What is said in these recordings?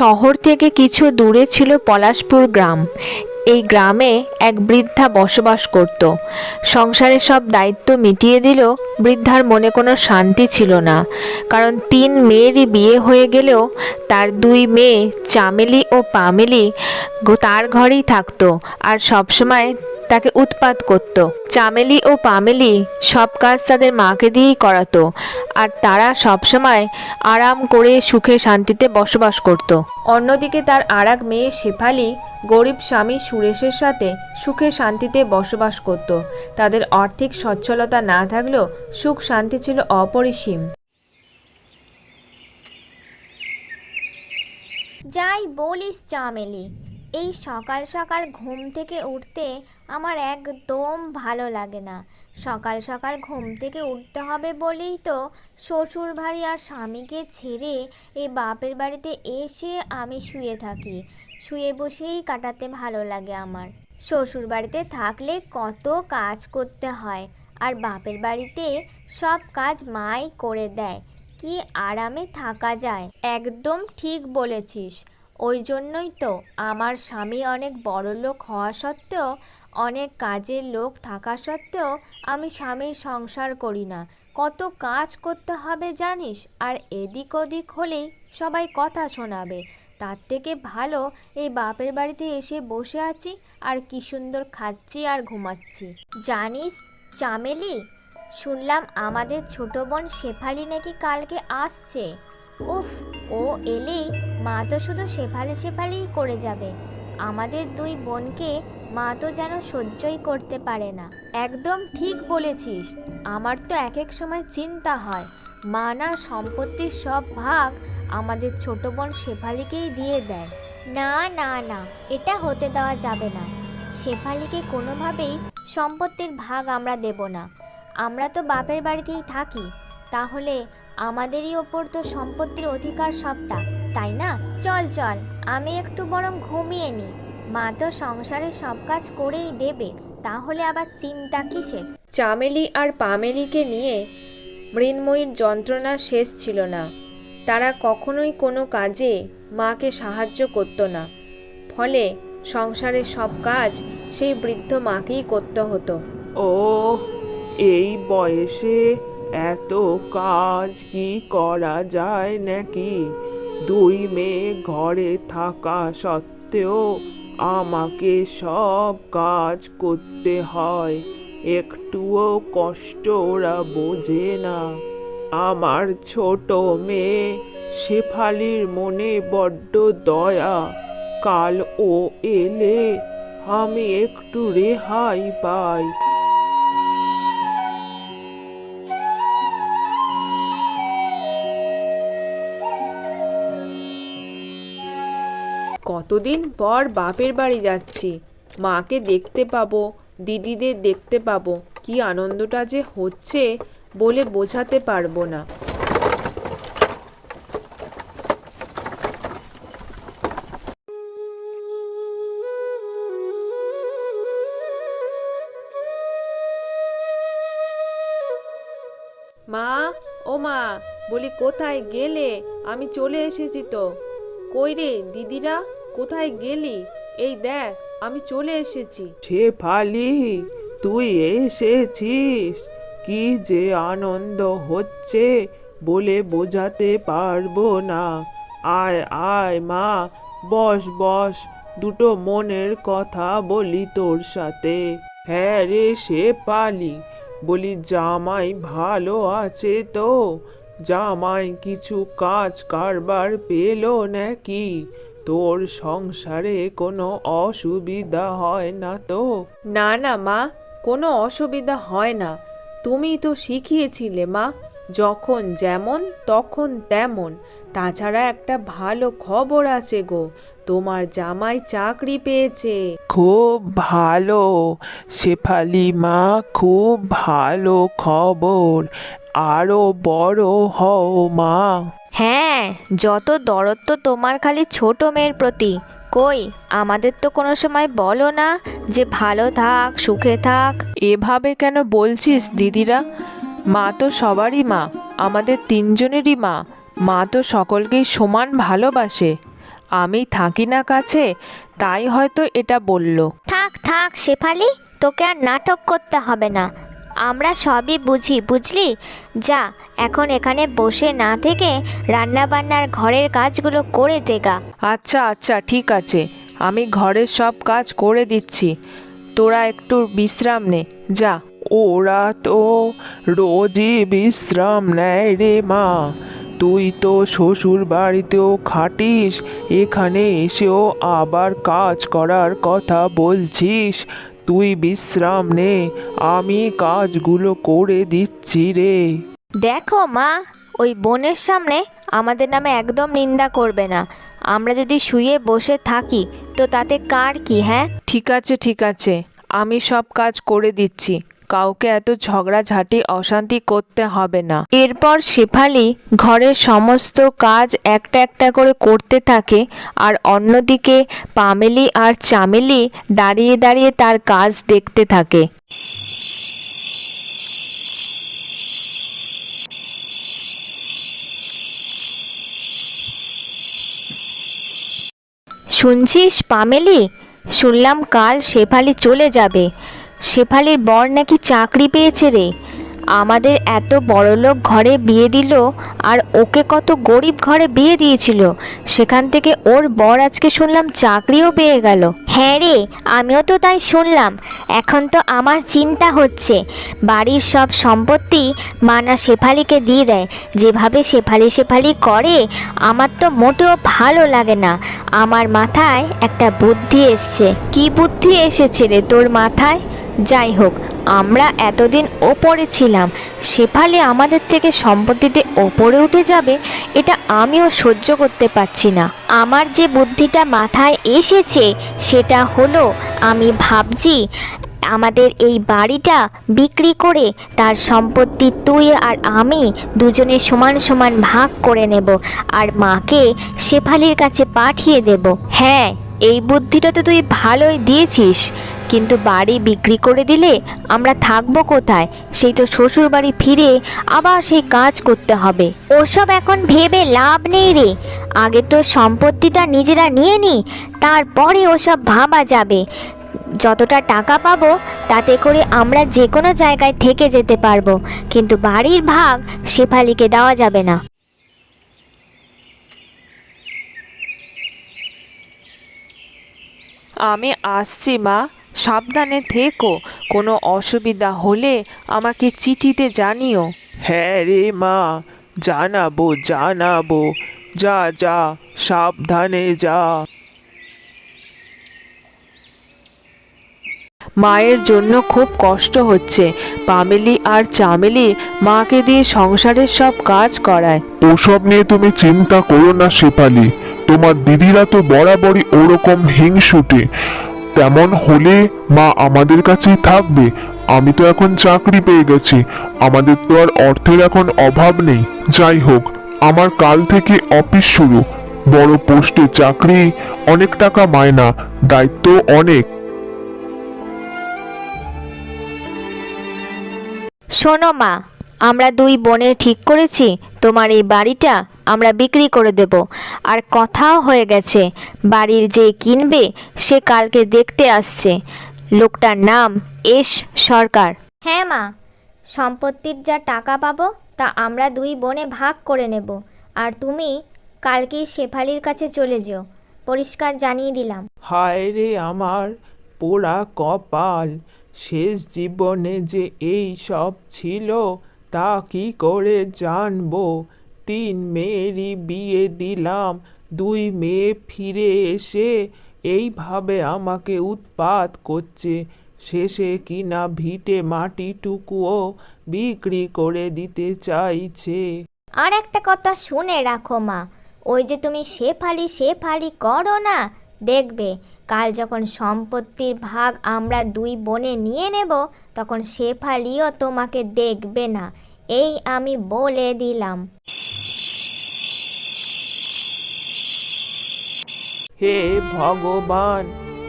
শহর থেকে কিছু দূরে ছিল পলাশপুর গ্রাম। এই গ্রামে এক বৃদ্ধা বসবাস করত। সংসারের সব দায়িত্ব মিটিয়ে দিল, বৃদ্ধার মনে কোনো শান্তি ছিল না। কারণ তিন মেয়েরই বিয়ে হয়ে গেলেও তার দুই মেয়ে চামেলি ও পামেলি তার ঘরেই থাকতো। আর সবসময় তাকে উৎপাত করত। চামেলি ও পামেলি সব কাজ তাদের মাকে দিয়েই করাতো, আর তারা সবসময় আরাম করে সুখে শান্তিতে বসবাস করত। অন্যদিকে তার আর এক মেয়ে শেফালি গরিব স্বামী সুরেশের সাথে সুখে শান্তিতে বসবাস করত। তাদের আর্থিক সচ্ছলতা না থাকলেও সুখ শান্তি ছিল অপরিসীম। যাই বলিস চামেলি এই সকাল সকাল ঘুম থেকে উঠতে আমার একদম ভালো লাগে না। সকাল সকাল ঘুম থেকে উঠতে হবে বলেই তো শ্বশুর বাড়ি আর স্বামীকে ছেড়ে এই বাপের বাড়িতে এসে আমি শুয়ে থাকি। শুয়ে বসেই কাটাতে ভালো লাগে আমার। শ্বশুর বাড়িতে থাকলে কত কাজ করতে হয় আর বাপের বাড়িতে সব কাজ মাই করে দেয়। কি আরামে থাকা যায়। একদম ঠিক বলেছিস। ওই জন্যই তো আমার স্বামী অনেক বড় লোক হওয়া সত্ত্বেও, অনেক কাজের লোক থাকা সত্ত্বেও আমি স্বামীর সংসার করি না। কত কাজ করতে হবে জানিস? আর এদিক ওদিক হলেই সবাই কথা শোনাবে। তার থেকে ভালো এই বাপের বাড়িতে এসে বসে আছি আর কি সুন্দর খাচ্ছি আর ঘুমাচ্ছি। জানিস চামেলি? শুনলাম আমাদের ছোট বোন শেফালি নাকি কালকে আসছে। উফ ও এলেই মা তো শুধু শেফালি শেফালিই করে যাবে। আমাদের দুই বোনকে মা তো যেন সহ্যই করতে পারে না। একদম ঠিক বলেছিস, আমার তো এক এক সময় চিন্তা হয়। মা না সম্পত্তির সব ভাগ আমাদের ছোট বোন শেফালিকেই দিয়ে দেয়। না না না, এটা হতে দেওয়া যাবে না। শেফালিকে কোনোভাবেই সম্পত্তির ভাগ আমরা দেব না। আমরা তো বাপের বাড়িতেই থাকি। তাহলে আমাদেরই ওপর তো সম্পত্তির অধিকার সবটা তাই না? চল চল আমি একটু বরং ঘুমিয়ে নিই। মা তো সংসারের সব কাজ করেই দেবে তাহলে আবার চিন্তা কিসের? চামেলি আর পামেলিকে নিয়ে মৃন্ময়ীর যন্ত্রণা শেষ ছিল না। তারা কখনোই কোনো কাজে মাকে সাহায্য করতো না। ফলে সংসারের সব কাজ সেই বৃদ্ধ মাকেই করতে হতো। ও এই বয়সে এত কাজ কি করা যায় নাকি? দুই মেয়ে ঘরে থাকা সত্ত্বেও আমাকে সব কাজ করতে হয়। একটুও কষ্ট ওরা বোঝে না। আমার ছোট মেয়ে শেফালির মনে বড্ড দয়া। কাল ও এলে আমি একটু রেহাই পাই। কতদিন পর বাপের বাড়ি যাচ্ছি। মাকে দেখতে পাবো, দিদিদের দেখতে পাবো, কি আনন্দটা যে হচ্ছে বলে বোঝাতে পারব না। মা, ও মা, বলি কোথায় গেলে? আমি চলে এসেছি তো। কই রে, দিদিরা? কোথায় গেলি? এই দেখ, আমি চলে এসেছি। শেফালি তুই এসেছিস। কি যে আনন্দ হচ্ছে বলে বোঝাতে পারব না। আয় আয় মা, বস বস, দুটো মনের কথা বলি তোর সাথে। হ্যাঁ রে শেফালি বলি জামাই ভালো আছে তো। জামাই কিছু কাজ কারবার পেল নাকি? তোর সংসারে কোনো অসুবিধা হয় না তো? না না মা কোনো অসুবিধা হয় না। তুমি তো শিখিয়েছিলে মা যখন যেমন তখন তেমন। তাছাড়া একটা ভালো খবর আছে গো তোমার জামাই চাকরি পেয়েছে। খুব ভালো শেফালি মা খুব ভালো খবর। আরও বড় হও মা। হ্যাঁ যত দরদ তো তোমার খালি ছোট মেয়ের প্রতি। কই আমাদের তো কোনো সময় বলো না যে ভালো থাক সুখে থাক। এভাবে কেন বলছিস দিদিরা? মা তো সবারই মা আমাদের তিনজনেরই মা। মা তো সকলকেই সমান ভালোবাসে। আমি থাকি না কাছে তাই হয়তো এটা বলল। থাক থাক শেফালি তোকে আর নাটক করতে হবে না। আমরা সবই বুঝি বুঝলি? যা এখন এখানে বসে না থেকে রান্নাবান্নার ঘরের কাজগুলো করে দেগা আচ্ছা আচ্ছা ঠিক আছে। আমি ঘরের সব কাজ করে দিচ্ছি। তোরা একটু বিশ্রাম নে। যা। ওরা তো রোজই বিশ্রাম নেয় রে মা। তুই তো শ্বশুর বাড়িতেও খাটিস এখানে এসেও আবার কাজ করার কথা বলছিস। তুই বিশ্রাম নে আমি কাজগুলো করে দিচ্ছি রে। দেখো মা ওই বোনের সামনে আমাদের নামে একদম নিন্দা করবে না। আমরা যদি শুয়ে বসে থাকি তো তাতে কার কি হ্যাঁ? ঠিক আছে ঠিক আছে আমি সব কাজ করে দিচ্ছি। কাউকে এত ঝগড়াঝাটি, অশান্তি করতে হবে না। এরপর শেফালি ঘরের সমস্ত কাজ একটা একটা করে করতে থাকে আর অন্যদিকে পামেলি আর চামেলি দাঁড়িয়ে দাঁড়িয়ে তার কাজ দেখতে থাকে। শুনছিস পামেলি? শুনলাম কাল শেফালি চলে যাবে। শেফালির বর নাকি চাকরি পেয়েছে রে। আমাদের এত বড়লোক ঘরে বিয়ে দিল আর ওকে কত গরিব ঘরে বিয়ে দিয়েছিল। সেখান থেকে ওর বর আজকে শুনলাম চাকরিও পেয়ে গেল। হ্যাঁ রে, আমিও তো তাই শুনলাম। এখন তো আমার চিন্তা হচ্ছে। বাড়ির সব সম্পত্তি মানা শেফালিকে দিয়ে দেয়। যেভাবে শেফালি শেফালি করে, আমার তো মোটেও ভালো লাগে না। আমার মাথায় একটা বুদ্ধি এসছে। কি বুদ্ধি এসেছে রে তোর মাথায়? যাই হোক আমরা এতদিন ওপরে ছিলাম শেফালি আমাদের থেকে সম্পত্তিতে ওপরে উঠে যাবে, এটা আমিও সহ্য করতে পারছি না। আমার যে বুদ্ধিটা মাথায় এসেছে, সেটা হলো, আমি ভাবছি, আমাদের এই বাড়িটা বিক্রি করে তার সম্পত্তি তুই আর আমি দুজনে সমান সমান ভাগ করে নেব, আর মাকে শেফালির কাছে পাঠিয়ে দেব। হ্যাঁ এই বুদ্ধিটা তো তুই ভালোই দিয়েছিস। কিন্তু বাড়ি বিক্রি করে দিলে আমরা থাকব কোথায়? সেই তো শ্বশুর বাড়ি ফিরে আবার সেই কাজ করতে হবে। ওসব এখন ভেবে লাভ নেই রে। আগে তো সম্পত্তিটা নিজেরা নিয়ে নি তারপরে ওসব ভাবা যাবে। যতটা টাকা পাবো, তাতে করে আমরা যে কোনো জায়গায় থেকে যেতে পারব। কিন্তু বাড়ির ভাগ শেফালিকে দেওয়া যাবে না। আমি আসছি, মা। সাবধানে থেকো কোনো অসুবিধা হলে আমাকে চিঠিতে জানিও। হ্যাঁ রে মা জানাব জানাব। যা যা সাবধানে যা। মায়ের জন্য খুব কষ্ট হচ্ছে। পামেলি আর চামেলি মাকে দিয়ে সংসারের সব কাজ করায়। ওসব নিয়ে তুমি চিন্তা করো না শেফালি। তোমার দিদিরা তো বরাবরই ওরকম হিংসুটে। তেমন হলে মা আমাদের কাছেই থাকবে। আমি তো এখন চাকরি পেয়ে গেছি। আমাদের তো আর অর্থের এখন অভাব নেই। যাই হোক, আমার কাল থেকে অফিস শুরু। বড় পোস্টে চাকরি অনেক টাকা মায়না দায়িত্ব অনেক। শোনো মা আমরা দুই বোনে ঠিক করেছি তোমার এই বাড়িটা আমরা বিক্রি করে দেব। আর কথাও হয়ে গেছে বাড়ির যে কিনবে সে কালকে দেখতে আসছে। লোকটার নাম এস সরকার। হ্যাঁ মা সম্পত্তির যা টাকা পাবো তা আমরা দুই বোনে ভাগ করে নেব। আর তুমি কালকেই শেফালির কাছে চলে যেও। পরিষ্কার জানিয়ে দিলাম। হায় রে আমার পোড়া কপাল শেষ জীবনে যে এই সব ছিল তা কি করে জানব? তিন মেয়েরই বিয়ে দিলাম, দুই মেয়ে ফিরে এসে এইভাবে আমাকে উৎপাত করছে। শেষে কিনা ভিটে মাটিটুকুও বিক্রি করে দিতে চাইছে। আর একটা কথা শুনে রাখো মা, ওই যে তুমি শেফালি শেফালি করো না, দেখবে কাল যখন সম্পত্তির ভাগ আমরা দুই বোনে নিয়ে নেব, তখন শেফালিও তোমাকে দেখবে না। এই আমি বলে দিলাম। হে ভগবান,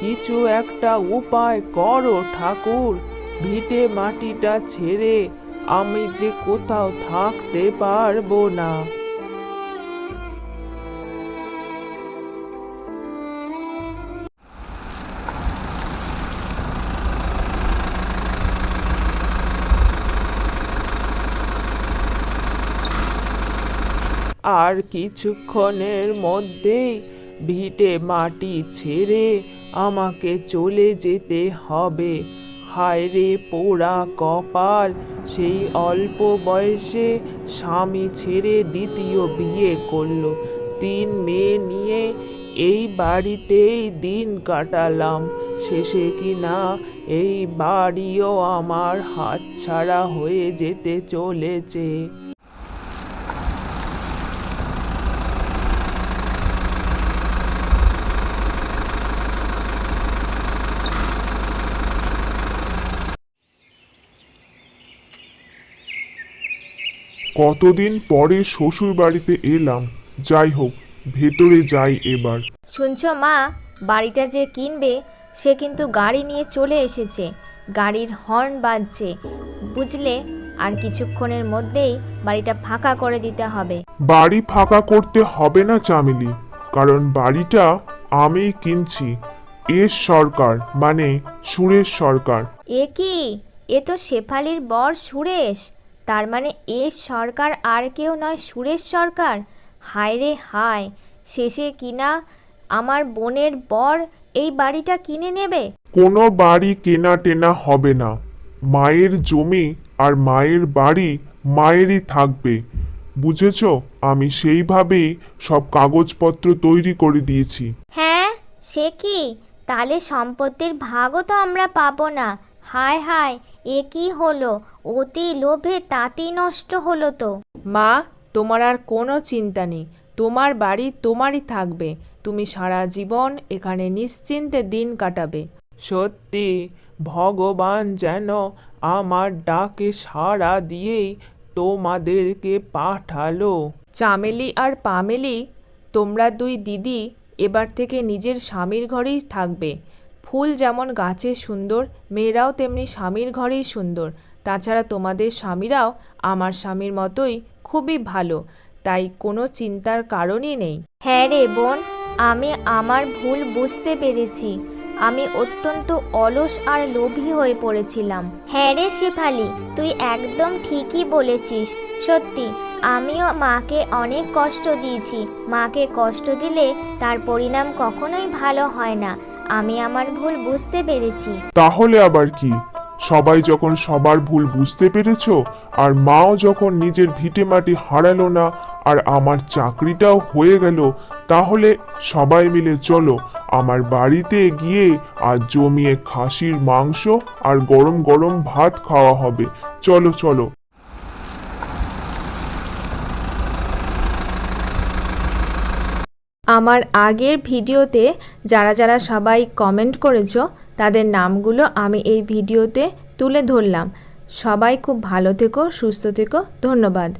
কিছু একটা উপায় করো ঠাকুর। ভিটে মাটিটা ছেড়ে আমি যে কোথাও থাকতে পারব না। আর কিছুক্ষণের মধ্যেই ভিটে মাটি ছেড়ে আমাকে চলে যেতে হবে। হায় রে পোড়া কপাল, সেই অল্প বয়সে স্বামী ছেড়ে দ্বিতীয় বিয়ে করল। তিন মেয়ে নিয়ে এই বাড়িতেই দিন কাটালাম। শেষে কি না এই বাড়িও আমার হাতছাড়া হয়ে যেতে চলেছে। কতদিন পরে শ্বশুর বাড়িতে এলাম? যাই হোক ভেতরে যাই এবার। শুনছো মা বাড়িটা যে কিনবে সে কিন্তু গাড়ি নিয়ে চলে এসেছে। গাড়ির হর্ন বাজছে। বুঝলে আর কিছুক্ষণের মধ্যেই বাড়িটা ফাঁকা করে দিতে হবে। বাড়ি ফাঁকা করতে হবে না চামেলি কারণ বাড়িটা আমি কিনছি। এস সরকার মানে সুরেশ সরকার। এ কি? এ তো শেফালির বর সুরেশ। তার মানে এ সরকার আর কেউ নয় সুরেশ সরকার? হায় রে হায় শেষে কিনা আমার বোনের বর এই বাড়িটা কিনে নেবে? কোনো বাড়ি কেনা টেনা হবে না। মায়ের জমি আর মায়ের বাড়ি মায়েরই থাকবে। বুঝেছ আমি সেইভাবেই সব কাগজপত্র তৈরি করে দিয়েছি। হ্যাঁ সে কি? তাহলে সম্পত্তির ভাগও তো আমরা পাবো না। হায় হায় এ কি হলো? অতি লোভে তাঁতি নষ্ট হলো তো। মা তোমার আর কোনো চিন্তা নেই। তোমার বাড়ি তোমারই থাকবে। তুমি সারা জীবন এখানে নিশ্চিন্তে দিন কাটাবে। সত্যি ভগবান যেন আমার ডাকে সাড়া দিয়েই তোমাদেরকে পাঠালো। চামেলি আর পামেলি তোমরা দুই দিদি এবার থেকে নিজের স্বামীর ঘরেই থাকবে। ফুল যেমন গাছে সুন্দর মেয়েরাও তেমনি স্বামীর ঘরেই সুন্দর। তাছাড়া তোমাদের স্বামীরাও আমার স্বামীর মতোই খুবই ভালো তাই কোনো চিন্তার কারণই নেই। হ্যাঁ রে বোন আমি আমার ভুল বুঝতে পেরেছি। আমি অত্যন্ত অলস আর লোভী হয়ে পড়েছিলাম। হ্যাঁ রে শেফালি তুই একদম ঠিকই বলেছিস। সত্যি আমিও মাকে অনেক কষ্ট দিয়েছি। মাকে কষ্ট দিলে তার পরিণাম কখনোই ভালো হয় না। আমি আমার ভুল বুঝতে পেরেছি। তাহলে আবার কি? সবাই যখন সবার ভুল বুঝতে পেরেছ, আর মাও যখন নিজের ভিটে মাটি হারালো না, আর আমার চাকরিটাও হয়ে গেল, তাহলে সবাই মিলে চলো, আমার বাড়িতে গিয়ে আর জমিয়ে খাসির মাংস আর গরম গরম ভাত খাওয়া হবে। চলো চলো। আমার আগের ভিডিওতে যারা যারা সবাই কমেন্ট করেছ, তাদের নামগুলো আমি এই ভিডিওতে তুলে ধরলাম। সবাই খুব ভালো থেকো, সুস্থ থেকো, ধন্যবাদ।